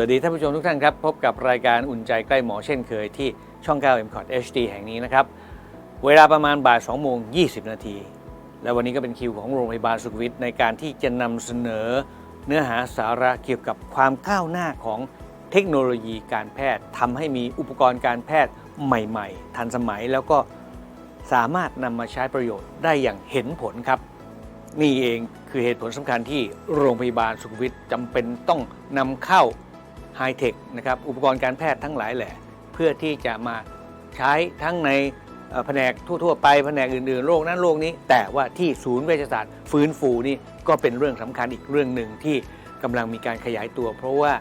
วัสดีท่านผู้ชมทุกท่านครับ พบกับรายการอุ่นใจใกล้หมอเช่นเคยที่ช่อง 9 m c o t HD แห่งนี้นะครับ เวลาประมาณบ่าย2โมง 20 นาที และวันนี้ก็เป็นคิวของโรงพยาบาลสุขวิทในการที่จะนำเสนอเนื้อหาสาระเกี่ยวกับความก้าวหน้าของเทคโนโลยีการแพทย์ทำให้มีอุปกรณ์การแพทย์ใหม่ ๆ ทันสมัยแล้วก็สามารถนำมาใช้ประโยชน์ได้อย่างเห็นผลครับนี่เองคือเหตุผลสำคัญที่โรงพยาบาลสุขวิทจำเป็นต้องนำเข้า ไฮเทคนะครับอุปกรณ์การแพทย์ทั้งหลายแหละ เพื่อที่จะมาใช้ทั้งในแผนกทั่ว ๆ ไปแผนกอื่น ๆ โรคนั้นโรคนี้ แต่ว่าที่ศูนย์เวชศาสตร์ฟื้นฟูนี่ก็เป็นเรื่องสำคัญอีกเรื่องหนึ่งที่กำลังมีการขยายตัว เพราะว่า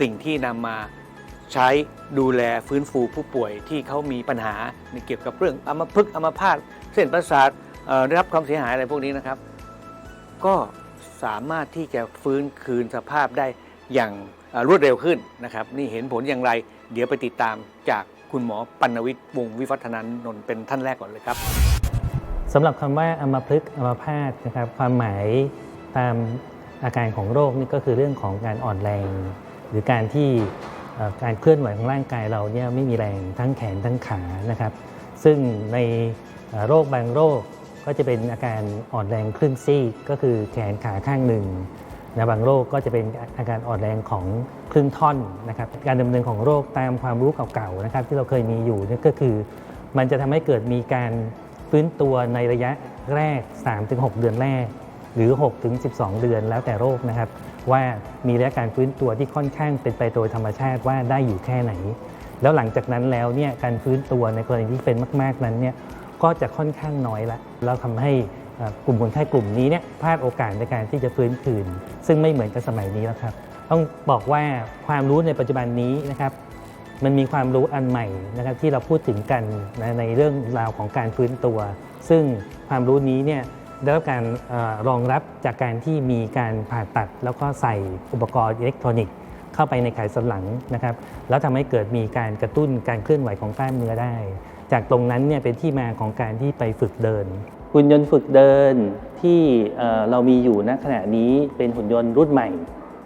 สิ่งที่นำมาใช้ดูแลฟื้นฟูผู้ป่วยที่เขามีปัญหาเกี่ยวกับเรื่องอัมพฤกษ์อัมพาตเส้นประสาทได้รับความเสียหายอะไรพวกนี้นะครับ ก็สามารถที่จะฟื้นคืนสภาพได้อย่าง รวดเร็วขึ้นนะครับนี่เห็นผลอย่างไร เดี๋ยวไปติดตามจากคุณหมอปัณวิทย์วงวิวัฒนานนท์เป็นท่านแรกก่อนเลยครับสำหรับคำว่าอัมพฤกษ์อัมพาตนะครับความหมายตามอาการของโรคนี่ก็คือเรื่องของการอ่อนแรง หรือการที่การเคลื่อนไหวของร่างกายเราเนี่ยไม่มีแรงทั้งแขนทั้งขานะครับ ซึ่งในโรคบางโรคก็จะเป็นอาการอ่อนแรงครึ่งซีกก็คือแขนขาข้างหนึ่ง นะบางโรคก็จะเป็นอาการอ่อนแรงของครึ่งท่อนนะครับการดำเนินของโรคตามความรู้เก่าๆนะครับที่เราเคยมีอยู่นี่ก็คือ มันจะทำให้เกิดมีการฟื้นตัวในระยะแรก 3-6 เดือนแรก หรือ 6-12 เดือนแล้วแต่โรคนะครับ ว่ามีระยะการฟื้นตัวที่ค่อนข้างเป็นไปโดยธรรมชาติว่าได้อยู่แค่ไหน แล้วหลังจากนั้นแล้วเนี่ยการฟื้นตัวในกรณีที่เป็นมาก ๆนั้นเนี่ยก็จะค่อนข้างน้อยละแล้วทำให้ กลุ่มคนไข้กลุ่มนี้เนี่ยพลาดโอกาสในการที่จะฟื้นคืน ซึ่งไม่เหมือนกับสมัยนี้แล้วครับ ต้องบอกว่าความรู้ในปัจจุบันนี้นะครับมันมีความรู้อันใหม่นะครับที่เราพูดถึงกันนะในเรื่องราวของการฟื้นตัว ซึ่งความรู้นี้เนี่ยได้รับการอรองรับจากการที่มีการผ่าตัด แล้วก็ใส่อุปกรณ์อิเล็กทรอนิกส์เข้าไปในไขสันหลังนะครับแล้วทำให้เกิดมีการกระตุ้นการเคลื่อนไหวของกล้ามเนื้อได้ จากตรงนั้นเนี่ยเป็นที่มาของการที่ไปฝึกเดิน หุ่นยนต์ฝึกเดินที่เรามีอยู่ณขณะนี้เป็นหุ่นยนต์รุ่นใหม่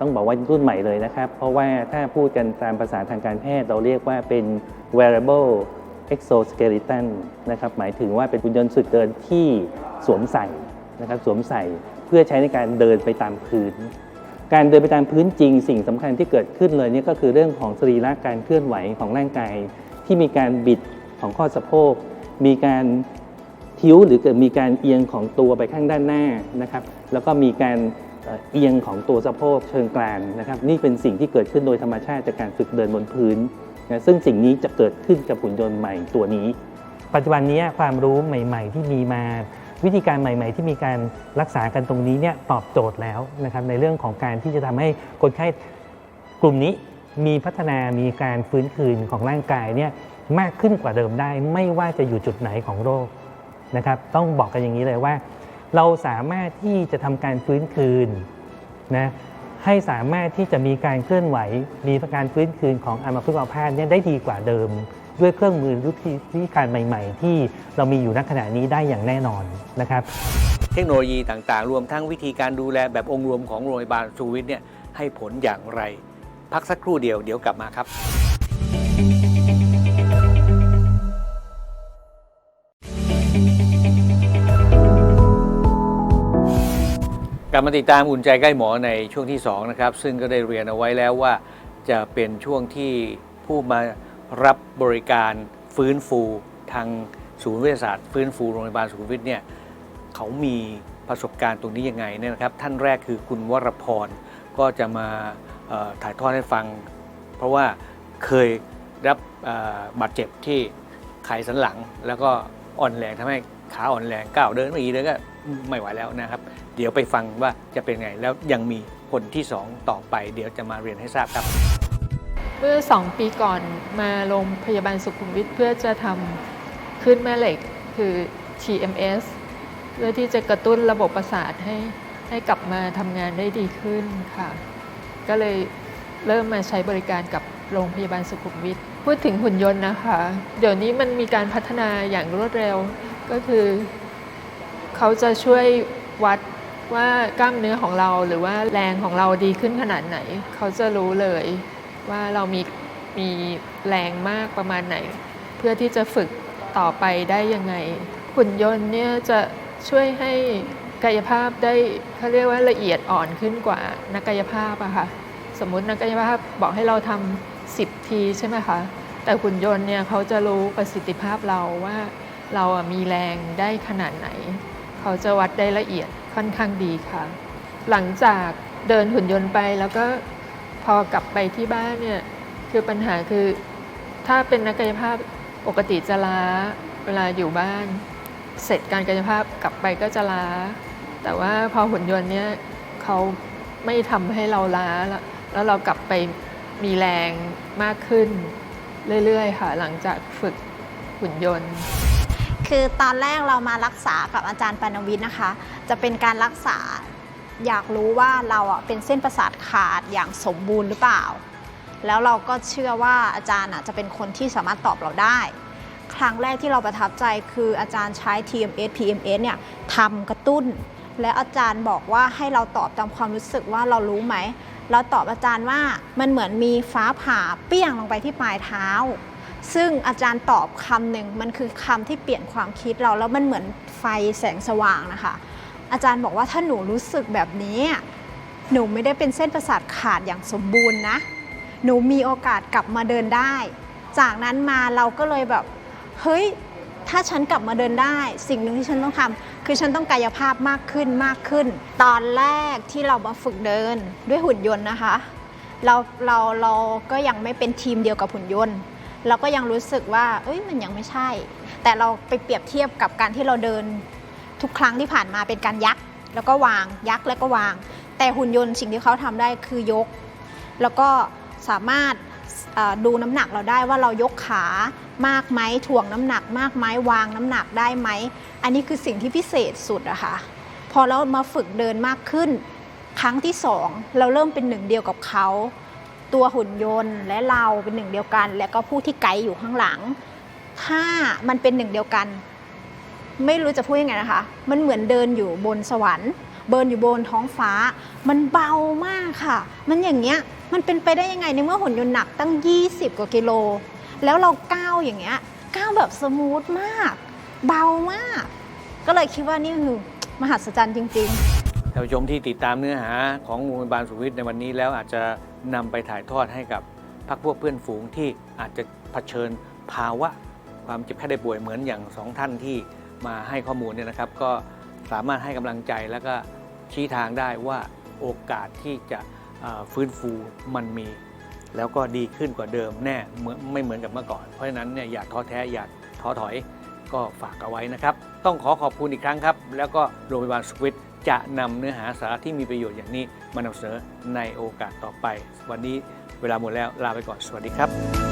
ต้องบอกว่ารุ่นใหม่เลยนะครับ เพราะว่าถ้าพูดกันตามภาษาทางการแพทย์เราเรียกว่าเป็น wearable exoskeleton นะครับหมายถึงว่าเป็นหุ่นยนต์ฝึกเดินที่สวมใส่นะครับสวมใส่เพื่อใช้ในการเดินไปตามพื้น การเดินไปตามพื้นจริง สิ่งสำคัญที่เกิดขึ้นเลยนี่ก็คือเรื่องของสรีระการเคลื่อนไหวของร่างกาย ที่มีการบิดของข้อสะโพก มีการ ทิ้วหรือเกิดมีการเอียงของตัวไปข้างด้านหน้านะครับ แล้วก็มีการเอียงของตัวสะโพกเชิงกรานนะครับ นี่เป็นสิ่งที่เกิดขึ้นโดยธรรมชาติจากการฝึกเดินบนพื้นนะซึ่งสิ่งนี้จะเกิดขึ้นกับหุ่นยนต์ใหม่ตัวนี้ ปัจจุบันนี้ความรู้ใหม่ ๆ ที่มีมาวิธีการใหม่ ๆ ที่มีการรักษากันตรงนี้เนี่ยตอบโจทย์แล้วนะครับในเรื่องของการที่จะทำให้คนไข้กลุ่มนี้มีพัฒนามีการฟื้นคืนของร่างกายเนี่ยมากขึ้นกว่าเดิมได้ ไม่ว่าจะอยู่จุดไหนของโรค นะครับต้องบอกกันอย่างนี้เลยว่า เราสามารถที่จะทำการฟื้นคืนนะให้สามารถที่จะมีการเคลื่อนไหว มีการฟื้นคืนของอัมพฤกษ์อัมพาตเนี่ยได้ดีกว่าเดิม ด้วยเครื่องมือวิธีวิธีการใหม่ ๆ ที่เรามีอยู่ณขณะนี้ได้อย่างแน่นอนนะครับ เทคโนโลยีต่างๆ รวมทั้งวิธีการดูแลแบบองค์รวมของโรงพยาบาลสุขวิทเนี่ยให้ผลอย่างไร พักสักครู่เดียวเดี๋ยวกลับมาครับ ลับมาติดตามอุ่นใจใกล้หมอในช่วงที่2นะครับซึ่งก็ได้เรียนเอาไว้แล้วว่า จะเป็นช่วงที่ผู้มารับบริการฟื้นฟูทางศูนย์วิทยาศาสตร์ฟื้นฟูโรงพยาบาลสุขุมวิทเนี่ยเขามีประสบการณ์ตรงนี้ยังไงเนี่ยนะครับ ท่านแรกคือคุณวรพรก็จะมาถ่ายทอดให้ฟัง เพราะว่าเคยรับบาดเจ็บที่ไขสันหลัง แล้วก็อ่อนแรงทำให้ขาอ่อนแรงก้าวเดินไม่ดีเลยก็ไม่ไหวแล้วนะครับ เดี๋ยวไปฟังว่าจะเป็นไง แล้วยังมีคนที่ 2 ต่อไป เดี๋ยวจะมาเรียนให้ทราบครับ เมื่อ 2 ปีก่อนมาโรงพยาบาลสุขุมวิทเพื่อจะทำขึ้นแม่เหล็กคือ TMS เพื่อที่จะกระตุ้นระบบประสาทให้ให้กลับมาทำงานได้ดีขึ้นค่ะ ก็เลยเริ่มมาใช้บริการกับโรงพยาบาลสุขุมวิทพูดถึงหุ่นยนต์นะคะ เดี๋ยวนี้มันมีการพัฒนาอย่างรวดเร็วก็คือ เขาจะช่วยวัด ว่ากล้ามเนื้อของเราหรือว่าแรงของเราดีขึ้นขนาดไหน เขาจะรู้เลยว่าเรามีมีแรงมากประมาณไหน เพื่อที่จะฝึกต่อไปได้ยังไงหุ่นยนต์เนี่ยจะช่วยให้กายภาพได้เขาเรียกว่าละเอียดอ่อนขึ้นกว่านักกายภาพอะค่ะสมมตินักกายภาพบอกให้เราทำ10ทีใช่ไหมคะแต่หุ่นยนต์เนี่ยเขาจะรู้ประสิทธิภาพเราว่าเรามีแรงได้ขนาดไหน เขาจะวัดได้ละเอียดค่อนข้างดีค่ะ หลังจากเดินหุ่นยนต์ไปแล้วก็พอกลับไปที่บ้านเนี่ยคือปัญหาคือถ้าเป็นนักกายภาพปกติจะล้าเวลาอยู่บ้าน เสร็จการกายภาพกลับไปก็จะล้า แต่ว่าพอหุ่นยนต์เนี่ยเขาไม่ทำให้เราล้าแล้วแล้วเรากลับไปมีแรงมากขึ้นเรื่อยๆ ค่ะ หลังจากฝึกหุ่นยนต์ คือตอนแรกเรามารักษากับอาจารย์ปานวิทย์นะคะ จะเป็นการรักษาอยากรู้ว่าเราอะเป็นเส้นประสาทขาดอย่างสมบูรณ์หรือเปล่า แล้วเราก็เชื่อว่าอาจารย์อะจะเป็นคนที่สามารถตอบเราได้ ครั้งแรกที่เราประทับใจคืออาจารย์ใช้ TMS PMS เนี่ยทำกระตุ้น และอาจารย์บอกว่าให้เราตอบตามความรู้สึกว่าเรารู้ไหม เราตอบอาจารย์ว่ามันเหมือนมีฟ้าผ่าเปี้ยงลงไปที่ปลายเท้า ซึ่งอาจารย์ตอบคำหนึ่งมันคือคำที่เปลี่ยนความคิดเราแล้วมันเหมือนไฟแสงสว่างนะคะ อาจารย์บอกว่าถ้าหนูรู้สึกแบบนี้หนูไม่ได้เป็นเส้นประสาทขาดอย่างสมบูรณ์นะ หนูมีโอกาสกลับมาเดินได้ จากนั้นมาเราก็เลยแบบ เฮ้ย ถ้าฉันกลับมาเดินได้ สิ่งหนึ่งที่ฉันต้องทำคือฉันต้องกายภาพมากขึ้นมากขึ้น ตอนแรกที่เรามาฝึกเดินด้วยหุ่นยนต์นะคะ เราเราเราก็ยังไม่เป็นทีมเดียวกับหุ่นยนต์ เราก็ยังรู้สึกว่า เอ้ยมันยังไม่ใช่ แต่เราไปเปรียบเทียบกับการที่เราเดิน ทุกครั้งที่ผ่านมาเป็นการยักแล้วก็วางยักแล้วก็วาง แต่หุ่นยนต์สิ่งที่เขาทำได้คือยก แล้วก็สามารถดูน้ำหนักเราได้ว่าเรายกขามากไหมถ่วงน้ำหนักมากไหมวางน้ำหนักได้ไหม อันนี้คือสิ่งที่พิเศษสุดอะค่ะพอเรามาฝึกเดินมากขึ้น ครั้งที่สองเราเริ่มเป็นหนึ่งเดียวกับเขา ตัวหุ่นยนต์และเราเป็นหนึ่งเดียวกัน และก็ผู้ที่ไกด์อยู่ข้างหลัง ถ้ามันเป็นหนึ่งเดียวกัน ไม่รู้จะพูดยังไงนะคะ มันเหมือนเดินอยู่บนสวรรค์เบินอยู่บนท้องฟ้า มันเบามากค่ะ มันอย่างเงี้ย มันเป็นไปได้ยังไงในเมื่อหุ่นยนต์หนักตั้ง 20 กว่ากิโล แล้วเราก้าวอย่างเงี้ย ก้าวแบบสมูทมาก เบามาก ก็เลยคิดว่านี่คือมหัศจรรย์จริง ๆท่านผู้ชมที่ติดตามเนื้อหาของโรงพยาบาลสุวิทย์ในวันนี้แล้วอาจจะนำไปถ่ายทอดให้กับพักพวกเพื่อนฝูงที่อาจจะเผชิญภาวะความเจ็บแค่ได้ป่วยเหมือนอย่างสองท่านที่ มาให้ข้อมูลเนี่ยนะครับ ก็สามารถให้กำลังใจแล้วก็ชี้ทางได้ว่าโอกาสที่จะฟื้นฟูมันมี แล้วก็ดีขึ้นกว่าเดิมแน่เหมือนไม่เหมือนกับเมื่อก่อน เพราะฉะนั้นเนี่ยอย่าท้อแท้อย่าท้อถอยก็ฝากเอาไว้นะครับ ต้องขอขอบคุณอีกครั้งครับ แล้วก็โรงพยาบาลสวิตจะนำเนื้อหาสาระที่มีประโยชน์อย่างนี้มานำเสนอในโอกาสต่อไป วันนี้เวลาหมดแล้วลาไปก่อนสวัสดีครับ